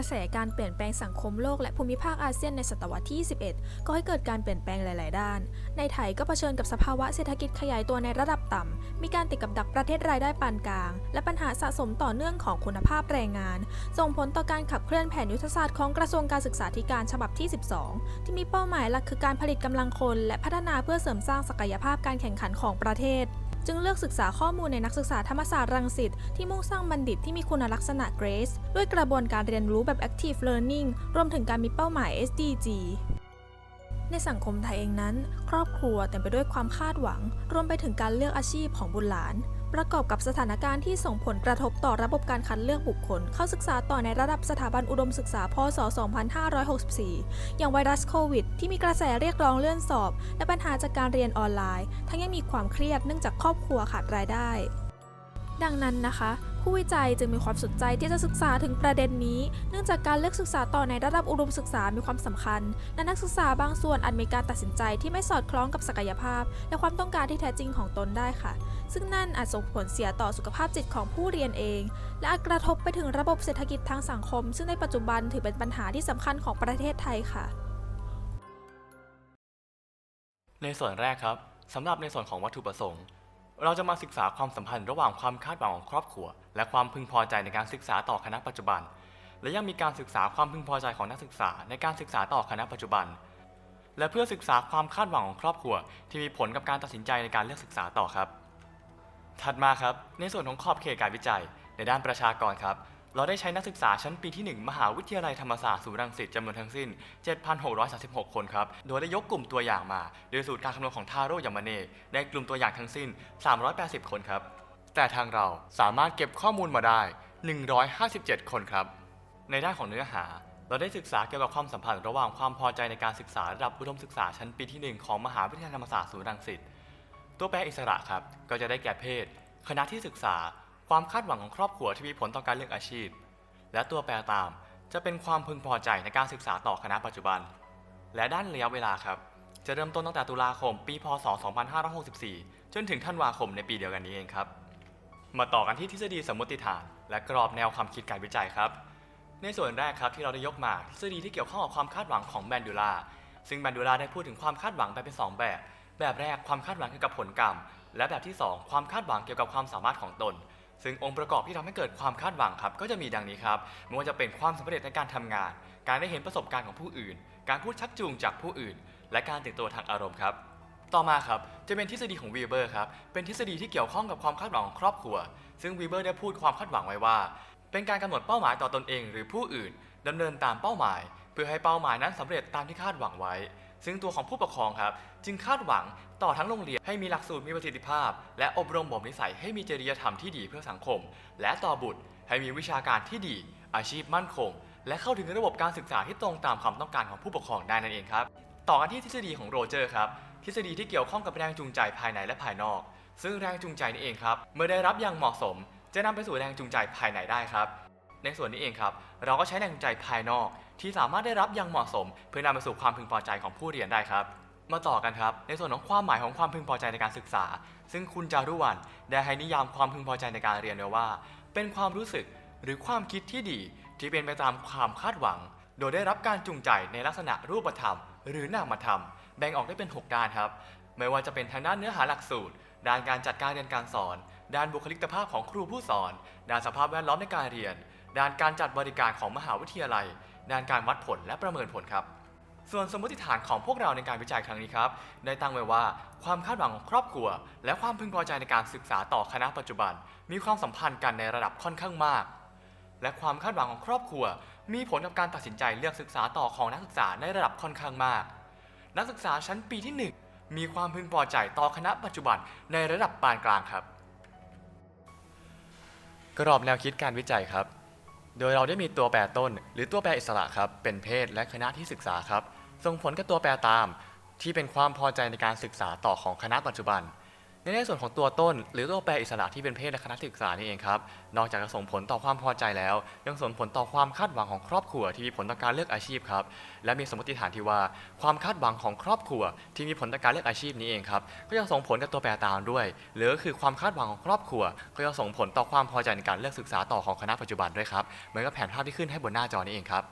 กระแสการเปลี่ยนแปลงสังคมโลกและภูมิภาคอาเซียนในศตวรรษที่ 21 ก็ให้เกิดการเปลี่ยนแปลงหลาย ๆ ด้าน ในไทยก็เผชิญกับสภาวะเศรษฐกิจขยายตัวในระดับต่ำ มีการติดกับดักประเทศรายได้ปานกลาง และปัญหาสะสมต่อเนื่องของคุณภาพแรงงาน ส่งผลต่อการขับเคลื่อนแผนยุทธศาสตร์ของกระทรวงการศึกษาธิการฉบับที่ 12 ที่มีเป้าหมายหลักคือการผลิตกำลังคน และพัฒนาเพื่อเสริมสร้างศักยภาพการแข่งขันของประเทศ จึงเลือกศึกษาข้อมูลในนักศึกษาธรรมศาสตร์รังสิตที่มุ่งสร้างบัณฑิตที่มีคุณลักษณะ GRACE ด้วยกระบวนการเรียนรู้แบบ Active Learning รวมถึงการมีเป้าหมาย SDG ในสังคมไทยเองนั้น ครอบครัวเต็มไปด้วยความคาดหวัง รวมไปถึงการเลือกอาชีพของบุตรหลาน ประกอบกับสถานการณ์ที่ส่งผลกระทบต่อระบบการคัดเลือกบุคคล เข้าศึกษาต่อในระดับสถาบันอุดมศึกษา พศ 2564 อย่างไวรัสโควิด ที่มีกระแสเรียกร้องเลื่อนสอบ และปัญหาจากการเรียนออนไลน์ ทั้งยังมีความเครียดเนื่องจากครอบครัวขาดรายได้ ดังนั้นนะคะ ผู้วิจัยจึงมีความสนใจที่จะศึกษาถึงประเด็นนี้ เนื่องจากการเลือกศึกษาต่อในระดับอุดมศึกษามีความสำคัญและนักศึกษาบางส่วนอาจมีการตัดสินใจที่ไม่สอดคล้องกับศักยภาพ และความต้องการที่แท้จริงของตนได้ค่ะ ซึ่งนั่นอาจส่งผลเสียต่อสุขภาพจิตของผู้เรียนเอง และอาจกระทบไปถึงระบบเศรษฐกิจทางสังคม ซึ่งในปัจจุบันถือเป็นปัญหาที่สำคัญของประเทศไทยค่ะ ในส่วนแรกครับสำหรับในส่วนของวัตถุประสงค์ เราจะมาศึกษาความสัมพันธ์ระหว่างความคาดหวังของครอบครัว และความพึงพอใจในการศึกษาต่อคณะปัจจุบัน และยังมีการศึกษาความพึงพอใจของนักศึกษาในการศึกษาต่อคณะปัจจุบัน และเพื่อศึกษาความคาดหวังของครอบครัว ที่มีผลกับการตัดสินใจในการเลือกศึกษาต่อครับ ถัดมาครับ ในส่วนของขอบเขตการวิจัย ในด้านประชากรครับ เราได้ใช้นักศึกษาชั้นปีที่ 1 มหาวิทยาลัยธรรมศาสตร์ศูนย์รังสิตจำนวนทั้งสิ้น 7,636 คนครับ โดยได้ยกกลุ่มตัวอย่างมา โดยสูตรการคำนวณของทาโร่ยามาเน่ได้กลุ่มตัวอย่างทั้งสิ้น 380 คนครับ แต่ทางเราสามารถเก็บข้อมูลมาได้ 157 คนครับ ในด้านของเนื้อหา เราได้ศึกษาเกี่ยวกับความสัมพันธ์ระหว่างความพอใจในการศึกษาระดับอุดมศึกษาชั้นปีที่ 1 ของมหาวิทยาลัยธรรมศาสตร์ศูนย์รังสิต ตัวแปรอิสระครับ ก็จะได้แก่เพศ คณะที่ศึกษา ความคาดหวังของครอบครัวที่มีผลต่อการเลือกอาชีพ และตัวแปรตาม จะเป็นความพึงพอใจในการศึกษาต่อคณะปัจจุบัน และด้านระยะเวลาครับ จะเริ่มต้นตั้งแต่ตุลาคมปี พศ 2564 จนถึงธันวาคมในปีเดียวกันนี้เองครับ มาต่อกันที่ทฤษฎีสมมติฐาน และกรอบแนวความคิดการวิจัยครับ ในส่วนแรกครับที่เราได้ยกมาทฤษฎีที่เกี่ยวข้องกับความคาดหวังของแบนดูลาซึ่งแบนดูลาได้พูดถึงความคาดหวังแบ่งเป็นสองแบบ แบบแรกความคาดหวังเกี่ยวกับผลกรรม และแบบที่ 2 ความคาดหวังเกี่ยวกับความสามารถของตน ซึ่งองค์ประกอบที่ทำให้เกิดความคาดหวังครับ ก็จะมีดังนี้ครับไม่ว่าจะเป็นความสำเร็จในการทำงาน การได้เห็นประสบการณ์ของผู้อื่น การพูดชักจูงจากผู้อื่น และการตื่นตัวทางอารมณ์ครับ ต่อมาครับจะเป็นทฤษฎีของวีเบอร์ครับเป็นทฤษฎีที่เกี่ยวข้องกับความคาดหวังของครอบครัว ซึ่งวีเบอร์ได้พูดความคาดหวังไว้ว่า เป็นการกำหนดเป้าหมายต่อตนเอง หรือผู้อื่นดำเนินตามเป้าหมาย เพื่อให้เป้าหมายนั้นสำเร็จตามที่คาดหวังไว้ ซึ่งตัวของผู้ปกครองครับ จึงคาดหวังต่อทั้งโรงเรียนให้มีหลักสูตรมีประสิทธิภาพ และอบรมบ่มนิสัยให้มีจริยธรรมที่ดีเพื่อสังคม และต่อบุตรให้มีวิชาการที่ดี อาชีพมั่นคง และเข้าถึงระบบการศึกษาที่ตรงตามความต้องการของผู้ปกครองได้นั่นเองครับ ต่อกันที่ทฤษฎีของโรเจอร์ครับทฤษฎีที่เกี่ยวข้องกับแรงจูงใจภายในและภายนอก ซึ่งแรงจูงใจนี่เองครับเมื่อได้รับอย่างเหมาะสม จะนำไปสู่แรงจูงใจภายในได้ครับ ในส่วนนี้เองครับ เราก็ใช้แรงจูงใจภายนอก ที่สามารถได้รับอย่างเหมาะสม เพื่อนำไปสู่ความพึงพอใจของผู้เรียนได้ครับ มาต่อกันครับ ในส่วนของความหมายของความพึงพอใจในการศึกษา ซึ่งคุณจารุวรรณได้ให้นิยามความพึงพอใจในการเรียนไว้ว่า เป็นความรู้สึกหรือความคิดที่ดีที่เป็นไปตามความคาดหวัง โดยได้รับการจูงใจในลักษณะรูปธรรม หรือนามธรรม แบ่งออกได้เป็น 6 ด้านครับ ไม่ว่าจะเป็นทางด้านเนื้อหาหลักสูตร ด้านการจัดการเรียนการสอน ด้านบุคลิกภาพของครูผู้สอน ด้านสภาพแวดล้อมในการเรียน ด้านการจัดบริการของมหาวิทยาลัย ด้านการวัดผลและประเมินผลครับ ส่วนสมมติฐานของพวกเราในการวิจัยครั้งนี้ครับ ได้ตั้งไว้ว่าความคาดหวังของครอบครัว และความพึงพอใจในการศึกษาต่อคณะปัจจุบัน มีความสัมพันธ์กันในระดับค่อนข้างมาก และความคาดหวังของครอบครัว มีผลกับการตัดสินใจเลือกศึกษาต่อของนักศึกษาในระดับค่อนข้างมาก นักศึกษาชั้นปีที่ 1 มีความพึงพอใจต่อคณะปัจจุบันในระดับปานกลางครับกรอบแนวคิดการวิจัยครับ โดยเราได้มีตัวแปรต้น หรือตัวแปรอิสระครับ เป็นเพศและคณะที่ศึกษาครับ ส่งผลกับตัวแปรตาม ที่เป็นความพอใจในการศึกษาต่อของคณะปัจจุบัน ในส่วนของตัวต้น หรือตัวแปรอิสระที่เป็นเพศในคณะศึกษานี่เองครับ นอกจากจะส่งผลต่อความพอใจแล้ว ยังส่งผลต่อความคาดหวังของครอบครัวที่มีผลต่อการเลือกอาชีพครับ และมีสมมติฐานที่ว่าความคาดหวังของครอบครัว ที่มีผลต่อการเลือกอาชีพนี้เองครับ ก็ยังส่งผลกับตัวแปรตามด้วย หรือก็คือความคาดหวังของครอบครัว ก็ยังส่งผลต่อความพอใจในการเลือกศึกษาต่อของคณะปัจจุบันด้วยครับ เหมือนกับแผนภาพที่ขึ้นให้บนหน้าจอนี้เองครับ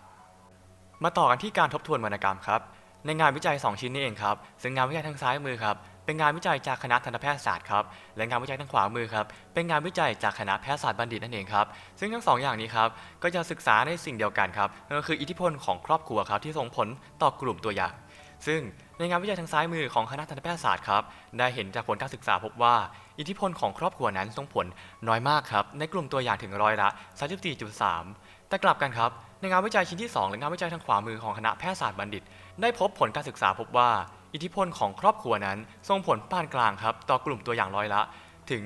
มาต่อกันที่การทบทวนวรรณกรรมครับ ในงานวิจัย 2 ชิ้นนี้เองครับ ซึ่งงานวิจัยทางซ้ายมือครับ เป็นงานวิจัยจากคณะทันตแพทยศาสตร์ครับและงานวิจัยทางขวามือครับเป็นงานวิจัยจากคณะแพทยศาสตร์บัณฑิตนั่นเองครับซึ่งทั้งสองอย่างนี้ครับก็จะศึกษาในสิ่งเดียวกันครับนั่นก็คืออิทธิพลของครอบครัวครับที่ส่งผลต่อกลุ่มตัวอย่าง ซึ่งในงานวิจัยทางซ้ายมือของคณะทันตแพทยศาสตร์ครับได้เห็นจากผลการศึกษาพบว่า อิทธิพลของครอบครัวนั้นส่งผลน้อยมากครับในกลุ่มตัวอย่างถึงร้อยละ 34.3 แต่กลับกันครับในงานวิจัยชิ้นที่ 2 และงานวิจัยทางขวามือของคณะแพทยศาสตร์บัณฑิต ได้พบผลการศึกษาพบว่า อิทธิพลของครอบครัวนั้นส่งผลปานกลางครับต่อกลุ่มตัวอย่างร้อยละถึง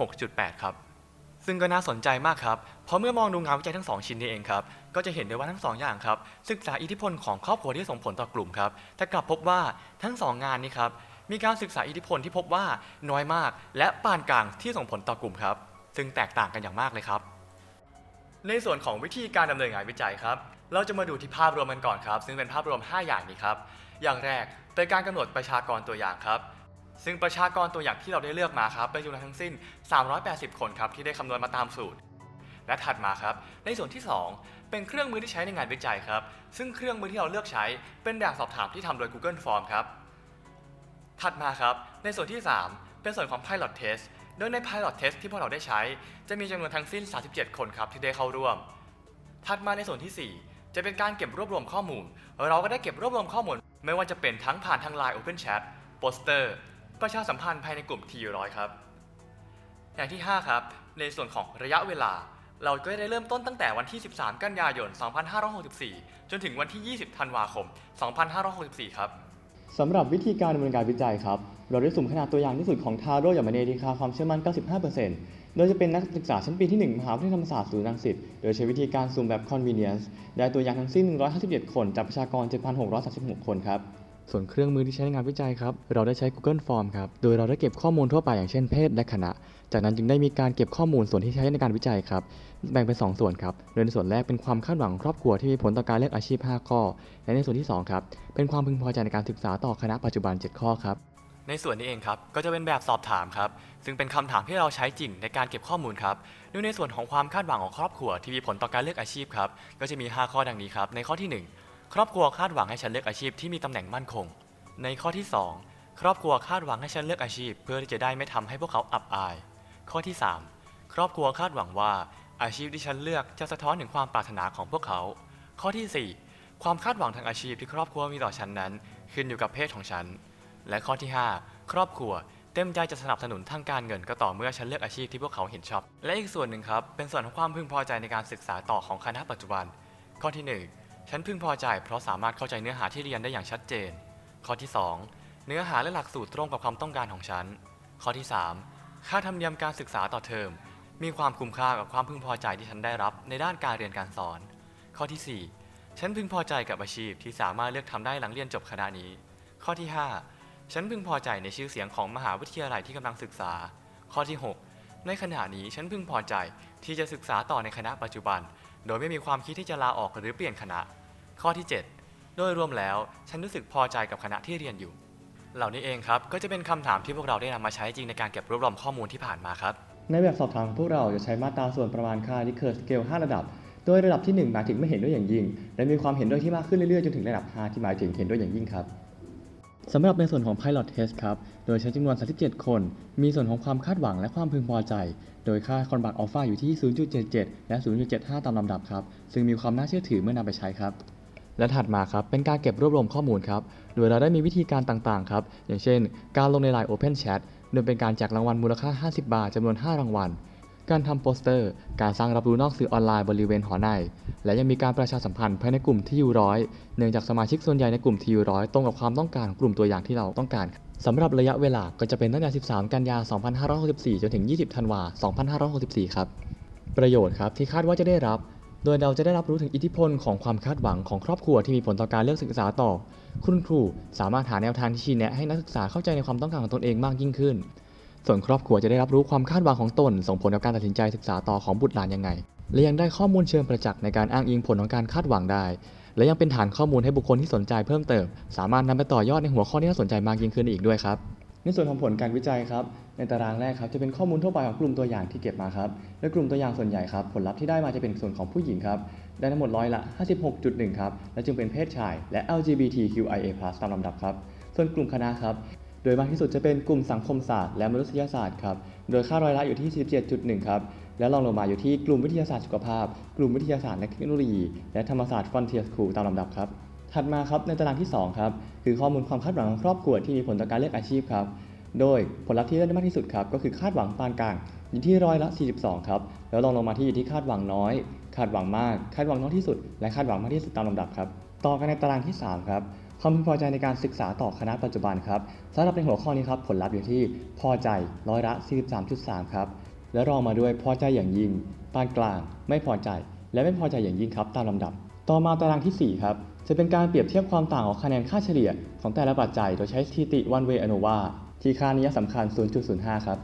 66.8 ครับ ซึ่งก็น่าสนใจมากครับ เพราะเมื่อมองดูงานวิจัยทั้งสองชิ้นนี้เองครับ ก็จะเห็นได้ว่าทั้งสองอย่างครับ ศึกษาอิทธิพลของครอบครัวที่ส่งผลต่อกลุ่มครับ แต่กลับพบว่าทั้งสองงานนี้ครับ มีการศึกษาอิทธิพลที่พบว่าน้อยมาก และปานกลางที่ส่งผลต่อกลุ่มครับ ซึ่งแตกต่างกันอย่างมากเลยครับ ในส่วนของวิธีการดำเนินงานวิจัยครับ เราจะมาดูที่ภาพรวมกันก่อนครับ ซึ่งเป็นภาพรวม 5 อย่างนี้ครับ อย่างแรกเป็นการกำหนดประชากรตัวอย่างครับ ซึ่งประชากรตัวอย่างที่เราได้เลือกมาครับเป็นจำนวนทั้งสิ้น 380 คนครับที่ได้คำนวณมาตามสูตร และถัดมาครับ ในส่วนที่ 2 เป็นเครื่องมือที่ใช้ในงานวิจัยครับ ซึ่งเครื่องมือที่เราเลือกใช้เป็นแบบสอบถามที่ทำโดย Google Form ครับ ถัดมาครับ ในส่วนที่ 3 เป็นส่วนของ Pilot Test โดยใน Pilot Test ที่พวกเราได้ใช้ จะมีจำนวนทั้งสิ้น 37 คนครับที่ได้เข้าร่วม ถัดมาในส่วนที่ 4 จะเป็นการเก็บรวบรวมข้อมูล เราก็ได้เก็บรวบรวมข้อมูล ไม่ว่าจะเป็นทั้งผ่านทาง Line Open Chat โปสเตอร์ ประชาสัมพันธ์ภายในกลุ่ม T100 ครับ อย่างที่ 5 ครับ ในส่วนของระยะเวลา เราก็ได้เริ่มต้นตั้งแต่วันที่ 13 กันยายน 2564 จนถึงวันที่ 20 ธันวาคม 2564 ครับ สำหรับวิธีการดำเนินการวิจัยครับ เราได้สุ่มขนาดตัวอย่างที่สุดของทาโร่อย่างมาเนดีคาความเชื่อมั่น 95%โดยจะเป็นนักศึกษาชั้นปีที่ 1 มหาวิทยาลัยธรรมศาสตร์ศูนย์รังสิต โดยใช้วิธีการสุ่มแบบ convenience ได้ตัวอย่างทั้งสิ้น 157 คนจากประชากร 7,636 คนครับ ส่วนเครื่องมือที่ใช้ในงานวิจัยครับ เราได้ใช้ Google Form ครับ โดยเราได้เก็บข้อมูลทั่วไปอย่างเช่นเพศและคณะ จากนั้นจึงได้มีการเก็บข้อมูลส่วนที่ใช้ในการวิจัยครับ แบ่งเป็น 2 ส่วนครับ โดยในส่วนแรกเป็นความคาดหวังครอบครัวที่มีผลต่อการเลือกอาชีพ 5 ข้อ และในส่วนที่ 2 ครับ เป็นความพึงพอใจในการศึกษาต่อคณะปัจจุบัน 7 ข้อครับในส่วนนี้เองครับ ก็จะเป็นแบบสอบถามครับ ซึ่งเป็นคำถามที่เราใช้จริงในการเก็บข้อมูลครับโดยในส่วนของความคาดหวังของครอบครัวที่มีผลต่อการเลือกอาชีพครับ ก็จะมี 5 ข้อดังนี้ครับ ในข้อที่ 1 ครอบครัวคาดหวังให้ฉันเลือกอาชีพที่มีตำแหน่งมั่นคง ในข้อที่ 2 ครอบครัวคาดหวังให้ฉันเลือกอาชีพ เพื่อที่จะได้ไม่ทำให้พวกเขาอับอาย ข้อที่ 3 ครอบครัวคาดหวังว่าอาชีพที่ฉันเลือกจะสะท้อนถึงความปรารถนาของพวกเขา ข้อทีสี่ 4 ความคาดหวังทางอาชีพที่ครอบครัวมีต่อฉันนั้น ขึ้นอยู่กับเพศของฉัน และข้อที่ 5 ครอบครัวเต็มใจจะสนับสนุนทางการเงินก็ต่อเมื่อฉันเลือกอาชีพที่พวกเขาเห็นชอบ และอีกส่วนหนึ่งครับเป็นส่วนของความพึงพอใจในการศึกษาต่อของคณะปัจจุบัน ข้อที่ 1 ฉันพึงพอใจเพราะสามารถเข้าใจเนื้อหาที่เรียนได้อย่างชัดเจน ข้อที่ 2 เนื้อหาและหลักสูตรตรงกับความต้องการของฉัน ข้อที่ 3 ค่าธรรมเนียมการศึกษาต่อเทอม มีความคุ้มค่ากับความพึงพอใจที่ฉันได้รับในด้านการเรียนการสอน ข้อที่ 4 ฉันพึงพอใจกับอาชีพที่สามารถเลือกทำได้หลังเรียนจบคณะนี้ ข้อที่ 5 ฉันพึงพอใจในชื่อเสียงของมหาวิทยาลัยที่กำลังศึกษา ข้อที่ 6 ในขณะนี้ฉันพึงพอใจที่จะศึกษาต่อในคณะปัจจุบัน โดยไม่มีความคิดที่จะลาออกหรือเปลี่ยนคณะ ข้อที่ 7 โดยรวมแล้วฉันรู้สึกพอใจกับคณะที่เรียนอยู่ เหล่านี้เองครับก็จะเป็นคำถามที่พวกเราได้นำมาใช้จริงในการเก็บรวบรวมข้อมูลที่ผ่านมาครับ ในแบบสอบถามของพวกเราจะใช้มาตราส่วนประมาณค่าที่เคอร์สเกล5ระดับ โดยระดับที่1หมายถึงไม่เห็นด้วยอย่างยิ่ง และมีความเห็นด้วยที่มากขึ้นเรื่อยๆจนถึงระดับ 5 ที่หมายถึงเห็นด้วยอย่างยิ่งครับสำหรับในส่วนของ Pilot Test ครับ โดยใช้จำนวน 37 คน มีส่วนของความคาดหวังและความพึงพอใจ โดยค่าคอนบักอัลฟาอยู่ที่ 0.77 และ 0.75 ตามลำดับครับ ซึ่งมีความน่าเชื่อถือเมื่อนำไปใช้ครับ และถัดมาครับ เป็นการเก็บรวบรวมข้อมูลครับ โดยเราได้มีวิธีการต่างๆครับ อย่างเช่น การลงใน Line Open Chat โดยเป็นการแจกรางวัลมูลค่า 50 บาทจำนวน 5 รางวัล การทำโปสเตอร์ การสร้างรับรู้นอกสื่อออนไลน์บริเวณหอใน และยังมีการประชาสัมพันธ์ภายในกลุ่มที่อยู่ร้อย เนื่องจากสมาชิกส่วนใหญ่ในกลุ่มที่อยู่ร้อยตรงกับความต้องการของกลุ่มตัวอย่างที่เราต้องการ สำหรับระยะเวลาก็จะเป็นตั้งแต่ 13 กันยา 2564 จนถึง 20 ธันวา 2564 ครับ ประโยชน์ครับที่คาดว่าจะได้รับ โดยเราจะได้รับรู้ถึงอิทธิพลของความคาดหวังของครอบครัวที่มีผลต่อการเลือกศึกษาต่อ คุณครูสามารถหาแนวทางที่ชี้แนะให้นักศึกษาเข้าใจในความต้องการของตนเองมากยิ่งขึ้น ส่วนครอบครัวจะได้รับรู้ความคาดหวังของตน ส่งผลกับการตัดสินใจศึกษาต่อของบุตรหลานยังไง และยังได้ข้อมูลเชิงประจักษ์ในการอ้างอิงผลของการคาดหวังได้ และยังเป็นฐานข้อมูลให้บุคคลที่สนใจเพิ่มเติม สามารถนำไปต่อยอดในหัวข้อที่น่าสนใจมากยิ่งขึ้นอีกด้วยครับในส่วนของผลการวิจัยครับ ในตารางแรกครับจะเป็นข้อมูลทั่วไปของกลุ่มตัวอย่างที่เก็บมาครับ และกลุ่มตัวอย่างส่วนใหญ่ครับ ผลลัพธ์ที่ได้มาจะเป็นส่วนของผู้หญิงครับ ได้ทั้งหมดร้อยละ 56.1 ครับ และจึงเป็นเพศชาย และ LGBTQIA+ ตามลำดับครับ ส่วนกลุ่มคณะครับ โดยมากที่สุดจะเป็นกลุ่มสังคมศาสตร์และมนุษยศาสตร์ครับ โดยค่าร้อยละอยู่ที่ 17.1 ครับ และรองลงมาอยู่ที่กลุ่มวิทยาศาสตร์สุขภาพ กลุ่มวิทยาศาสตร์และเทคโนโลยี และธรรมศาสตร์ Frontier School ตามลำดับครับ ถัดมาครับในตารางที่ 2 ครับ คือข้อมูลความคาดหวังของครอบครัวที่มีผลต่อการเลือกอาชีพครับ โดยผลลัพธ์ที่ได้มากที่สุดครับก็คือคาดหวังปานกลางอยู่ที่ร้อยละ 42 ครับ แล้วรองลงมาที่อยู่ที่คาดหวังน้อย คาดหวังมาก คาดหวังน้อยที่สุด และคาดหวังมากที่สุดตามลำดับครับ ต่อกันในตารางที่ 3 ครับความพึงพอใจในการศึกษาต่อคณะปัจจุบันครับสำหรับในหัวข้อนี้ครับผลลัพธ์อยู่ที่พอใจร้อยละ 43.3 ครับ และรองมาด้วยพอใจอย่างยิ่งปานกลาง ไม่พอใจ และไม่พอใจอย่างยิ่งครับตามลำดับ ต่อมาตารางทีสี่ 4 ครับ จะเป็นการเปรียบเทียบความต่างของคะแนนค่าเฉลี่ย ของแต่ละปัจจัยโดยใช้สถิติ one way ANOVA ที่ค่านิยสำคัญ 0.05 ครับ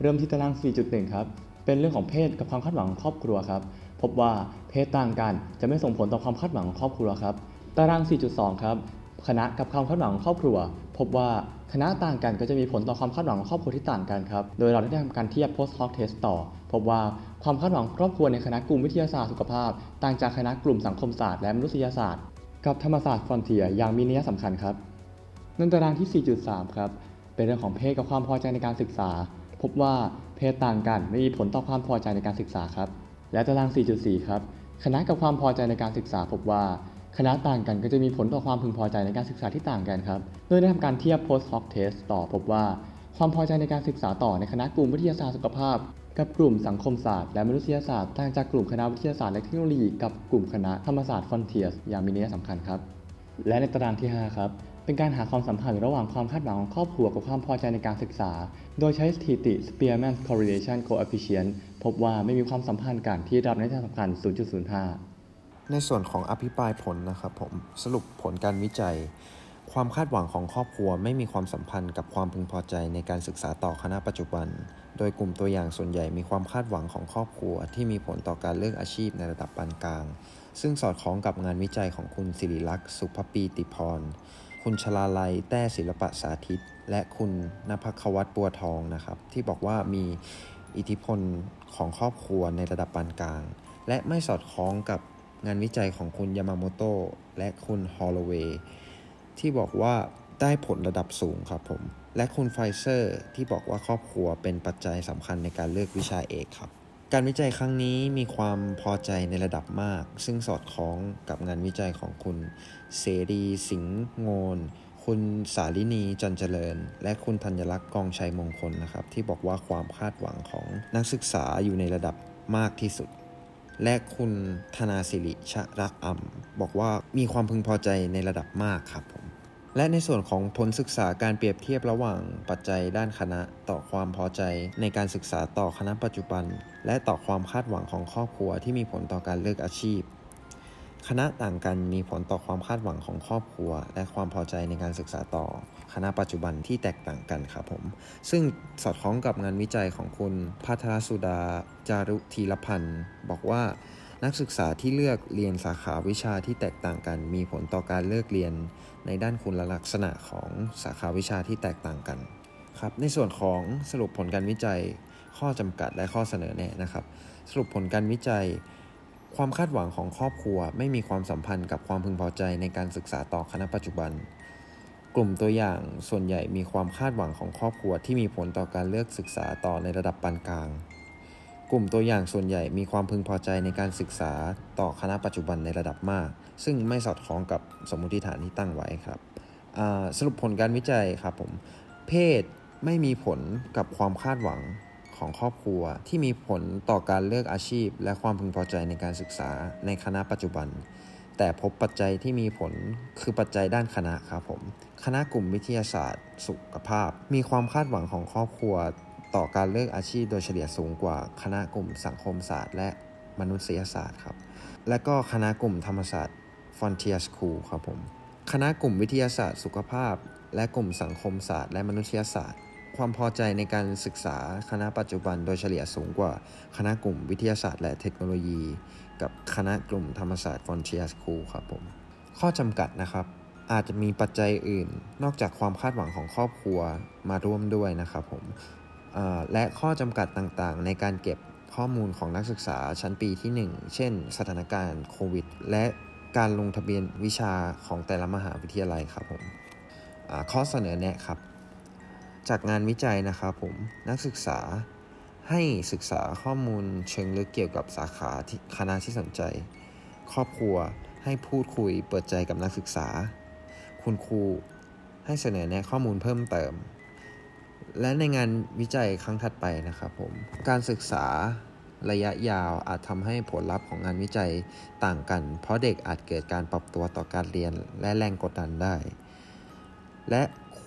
เริ่มที่ตาราง 4.1 ครับ เป็นเรื่องของเพศกับความคาดหวังของครอบครัวครับ พบว่าเพศต่างกันจะไม่ส่งผลต่อความคาดหวังของครอบครัวครับ ตาราง 4.2 ครับ คณะกับความคาดหวังของครอบครัว พบว่าคณะต่างกันก็จะมีผลต่อความคาดหวังของครอบครัวที่ต่างกันครับ โดยเราได้ทำการเทียบ post hoc test ต่อ พบว่าความคาดหวังครอบครัวในคณะกลุ่มวิทยาศาสตร์สุขภาพ ต่างจากคณะกลุ่มสังคมศาสตร์และมนุษยศาสตร์ กับธรรมศาสตร์ฟรอนเทียอย่างมีนัยสำคัญครับในตารางที่ 4.3 ครับ เป็นเรื่องของเพศกับความพอใจในการศึกษา พบว่าเพศต่างกันไม่มีผลต่อความพอใจในการศึกษาครับ และตาราง 4.4 ครับ คณะกับความพอใจในการศึกษาพบว่า คณะต่างกันก็จะมีผลต่อความพึงพอใจในการศึกษาที่ต่างกันครับ โดยได้ทำการเทียบ post hoc test ต่อพบว่า ความพอใจในการศึกษาต่อในคณะกลุ่มวิทยาศาสตร์สุขภาพ กับกลุ่มสังคมศาสตร์และมนุษยศาสตร์ต่างจากกลุ่มคณะวิทยาศาสตร์และเทคโนโลยีกับกลุ่มคณะธรรมศาสตร์ Frontiers อย่างมีนัยสำคัญครับ และในตารางที่ 5 ครับ เป็นการหาความสัมพันธ์ระหว่างความคาดหวังของครอบครัวกับความพอใจในการศึกษา โดยใช้สถิติ Spearman Correlation Coefficient พบว่าไม่มีความสัมพันธ์กันที่รับในทางสำคัญ 0.05 ในส่วนของอภิปรายผลนะครับผมสรุปผลการวิจัย ความคาดหวังของครอบครัวไม่มีความสัมพันธ์กับความพึงพอใจในการศึกษาต่อคณะปัจจุบัน โดยกลุ่มตัวอย่างส่วนใหญ่มีความคาดหวังของครอบครัว ที่มีผลต่อการเลือกอาชีพในระดับปานกลาง ซึ่งสอดคล้องกับงานวิจัยของคุณสิริลักษณ์ สุภปีติพร คุณชลาลัย แต้ศิลปะสาธิต และคุณนภควัตบัวทองนะครับ ที่บอกว่ามีอิทธิพลของครอบครัวในระดับปานกลาง และไม่สอดคล้องกับ งานวิจัยของคุณยามาโมโตะและคุณฮอลโลเวย์ที่บอกว่าได้ผลระดับสูงครับผม และคุณไฟเซอร์ที่บอกว่าครอบครัวเป็นปัจจัยสำคัญในการเลือกวิชาเอกครับ การวิจัยครั้งนี้มีความพอใจในระดับมาก ซึ่งสอดคล้องกับงานวิจัยของคุณเสรีสิงห์โงนคุณสาลินีจันเจริญ และคุณธัญลักษณ์กองชัยมงคลนะครับ ที่บอกว่าความคาดหวังของนักศึกษาอยู่ในระดับมากที่สุด และคุณธนาสิริชะรักอ่ำบอกว่ามีความพึงพอใจในระดับมากครับผม และในส่วนของผลศึกษาการเปรียบเทียบระหว่างปัจจัยด้านคณะต่อความพอใจในการศึกษาต่อคณะปัจจุบัน และต่อความคาดหวังของครอบครัวที่มีผลต่อการเลือกอาชีพ คณะต่างกันมีผลต่อความคาดหวังของครอบครัว และความพอใจในการศึกษาต่อ คณะปัจจุบันที่แตกต่างกันครับผม ซึ่งสอดคล้องกับงานวิจัยของคุณพัทรสุดา จารุธีรพันธ์บอกว่านักศึกษาที่เลือกเรียนสาขาวิชาที่แตกต่างกัน มีผลต่อการเลือกเรียนในด้านคุณลักษณะของสาขาวิชาที่แตกต่างกันครับในส่วนของสรุปผลการวิจัย ข้อจำกัดและข้อเสนอแนะนะครับ สรุปผลการวิจัย ความคาดหวังของครอบครัวไม่มีความสัมพันธ์กับความพึงพอใจในการศึกษาต่อคณะปัจจุบัน กลุ่มตัวอย่างส่วนใหญ่มีความคาดหวังของครอบครัวที่มีผลต่อการเลือกศึกษาต่อในระดับปานกลาง กลุ่มตัวอย่างส่วนใหญ่มีความพึงพอใจในการศึกษาต่อคณะปัจจุบันในระดับมาก ซึ่งไม่สอดคล้องกับสมมติฐานที่ตั้งไว้ครับสรุปผลการวิจัยครับผมเพศไม่มีผลกับความคาดหวัง ของครอบครัว ที่มีผลต่อการเลือกอาชีพ และความพึงพอใจในการศึกษาในคณะปัจจุบัน แต่พบปัจจัยที่มีผลคือปัจจัยด้านคณะครับผมคณะกลุ่มวิทยาศาสตร์ สุขภาพ มีความคาดหวังของครอบครัว ต่อการเลือกอาชีพโดยเฉลี่ยสูงกว่าคณะกลุ่มสังคมศาสตร์ และมนุษยศาสตร์ครับและก็คณะกลุ่มธรรมศาสตร์ Frontier School ครับผมคณะกลุ่มวิทยาศาสตร์ สุขภาพ และกลุ่มสังคมศาสตร์ และมนุษยศาสตร์ ความพอใจในการศึกษาคณะปัจจุบันโดยเฉลี่ยสูงกว่าคณะกลุ่มวิทยาศาสตร์และเทคโนโลยี กับคณะกลุ่มธรรมศาสตร์ Frontier School ครับผม ข้อจำกัดนะครับ อาจจะมีปัจจัยอื่น นอกจากความคาดหวังของครอบครัวมาร่วมด้วยนะครับผมและข้อจำกัดต่างๆ ในการเก็บข้อมูลของนักศึกษาชั้นปีที่ 1 เช่น สถานการณ์โควิด และการลงทะเบียนวิชาของแต่ละมหาวิทยาลัยครับผมข้อเสนอแนะครับ จากงานวิจัยนะครับผมนักศึกษาให้ศึกษาข้อมูลเชิงลึกเกี่ยวกับสาขาที่คณะที่สนใจ ครอบครัวให้พูดคุยเปิดใจกับนักศึกษา คุณครูให้เสนอแนะข้อมูลเพิ่มเติม และในงานวิจัยครั้งถัดไปนะครับผมการศึกษาระยะยาวอาจทำให้ผลลัพธ์ของงานวิจัยต่างกัน เพราะเด็กอาจเกิดการปรับตัวต่อการเรียนและแรงกดดันได้ และ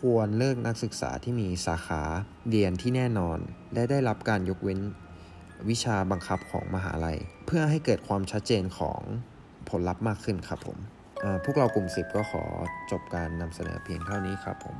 ควรเลิกนักศึกษาที่มีสาขาเรียนที่แน่นอน และได้รับการยกเว้นวิชาบังคับของมหาลัย เพื่อให้เกิดความชัดเจนของผลลัพธ์มากขึ้นครับผมพวกเรากลุ่ม 10 ก็ขอจบการนำเสนอเพียงเท่านี้ครับผม